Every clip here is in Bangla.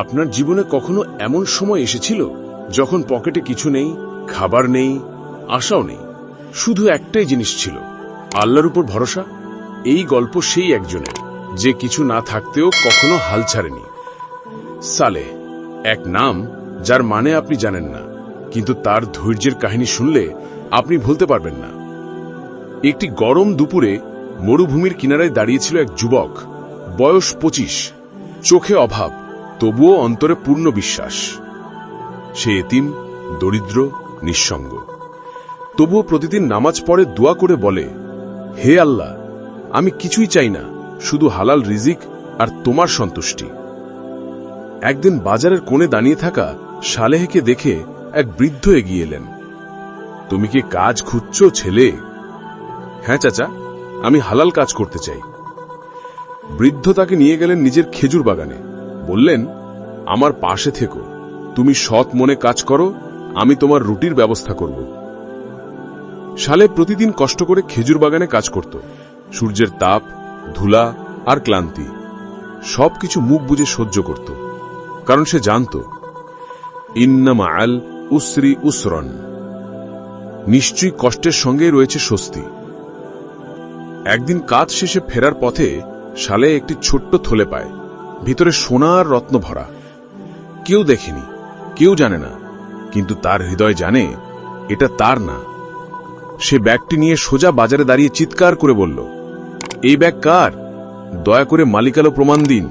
আপনার জীবনে কখনো এমন সময় এসেছিল যখন পকেটে কিছু নেই, খাবার নেই, আশাও নেই? শুধু একটাই জিনিস ছিল, আল্লাহর উপর ভরসা? এই গল্প সেই একজনের, যে কিছু না থাকতেও কখনো হাল ছাড়েনি। সালে এক নাম যার মানে আপনি জানেন না, কিন্তু তার ধৈর্যের কাহিনী শুনলে আপনি ভুলতে পারবেন না। একটি গরম দুপুরে মরুভূমির কিনারায় দাঁড়িয়েছিল এক যুবক, বয়স পঁচিশ, চোখে অভাব তবুও অন্তরে পূর্ণ বিশ্বাস। সে এতিম, দরিদ্র, নিঃসঙ্গ। তবুও প্রতিদিন নামাজ পড়ে দোয়া করে বলে, হে আল্লাহ, আমি কিছুই চাই না, শুধু হালাল রিজিক আর তোমার সন্তুষ্টি। একদিন বাজারের কোণে দাঁড়িয়ে থাকা সালেহকে দেখে এক বৃদ্ধ এগিয়ে এলেন। তুমি কি কাজ খুঁজছ, ছেলে? হ্যাঁ চাচা, আমি হালাল কাজ করতে চাই। বৃদ্ধ তাকে নিয়ে গেলেন নিজের খেজুর বাগানে। বললেন, আমার পাশে থেকো। তুমি সৎ মনে কাজ করো, আমি তোমার রুটির ব্যবস্থা করব। সালে প্রতিদিন কষ্ট করে খেজুর বাগানে কাজ করত। সূর্যের তাপ, ধুলা আর ক্লান্তি, সবকিছু মুখ বুঝে সহ্য করত, কারণ সে জানত ইন্নামা আল উসরি উসরন। নিশ্চয়ই কষ্টের সঙ্গে রয়েছে স্বস্তি। একদিন কাজ শেষে ফেরার পথে সালে একটি ছোট্ট থলে পায়। ভিতরে সোনার রত্ন ভরা। কেউ দেখেনি, কেউ জানে না, কিন্তু তার হৃদয় জানে, এটা তার না। সে ব্যাগটি নিয়ে সোজা বাজারে দাঁড়িয়ে চিৎকার করে বলল, এই ব্যাগ কার? দয়া করে মালিকালো প্রমাণ দিন।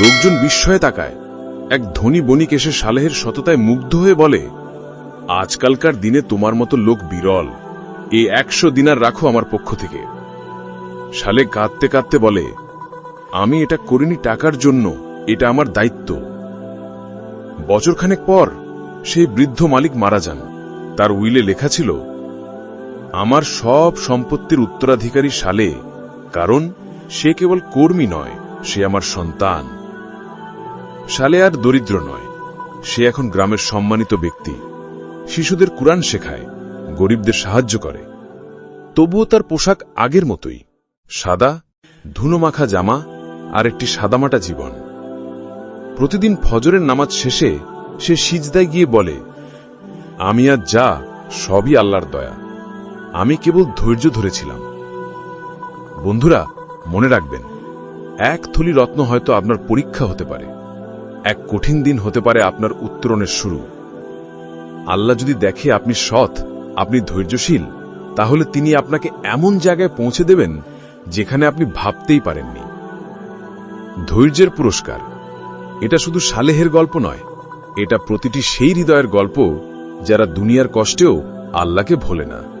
লোকজন বিস্ময়ে তাকায়। এক ধনী বণিক এসে সালেহের সততায় মুগ্ধ হয়ে বলে, আজকালকার দিনে তোমার মতো লোক বিরল এই একশো দিনার রাখো আমার পক্ষ থেকে। সালে কাঁদতে কাঁদতে বলে আমি এটা করিনি টাকার জন্য, এটা আমার দায়িত্ব। বছরখানেক পর সেই বৃদ্ধ মালিক মারা যান। তার উইলে লেখা ছিল, আমার সব সম্পত্তির উত্তরাধিকারী সালে, কারণ সে কেবল কর্মী নয়, সে আমার সন্তান। সালে আর দরিদ্র নয়, সে এখন গ্রামের সম্মানিত ব্যক্তি। শিশুদের কুরআন শেখায়, গরিবদের সাহায্য করে। তবুও তার পোশাক আগের মতোই, সাদা ধুনোমাখা জামা আর একটি সাদামাটা জীবন। প্রতিদিন ফজরের নামাজ শেষে সে সিজদায় গিয়ে বলে, আমি আর যা, সবই আল্লাহর দয়া। আমি কেবল ধৈর্য ধরেছিলাম। বন্ধুরা, মনে রাখবেন, এক থলি রত্ন হয়তো আপনার পরীক্ষা হতে পারে। এক কঠিন দিন হতে পারে আপনার উত্তরণের শুরু। আল্লাহ যদি দেখে আপনি সৎ, আপনি ধৈর্যশীল, তাহলে তিনি আপনাকে এমন জায়গায় পৌঁছে দেবেন যেখানে আপনি ভাবতেই পারেননি। ধৈর্যের পুরস্কার। এটা শুধু সালেহের গল্প নয়, এটা প্রতিটি সেই হৃদয়ের গল্প যারা দুনিয়ার কষ্টেও আল্লাহকে ভোলে না।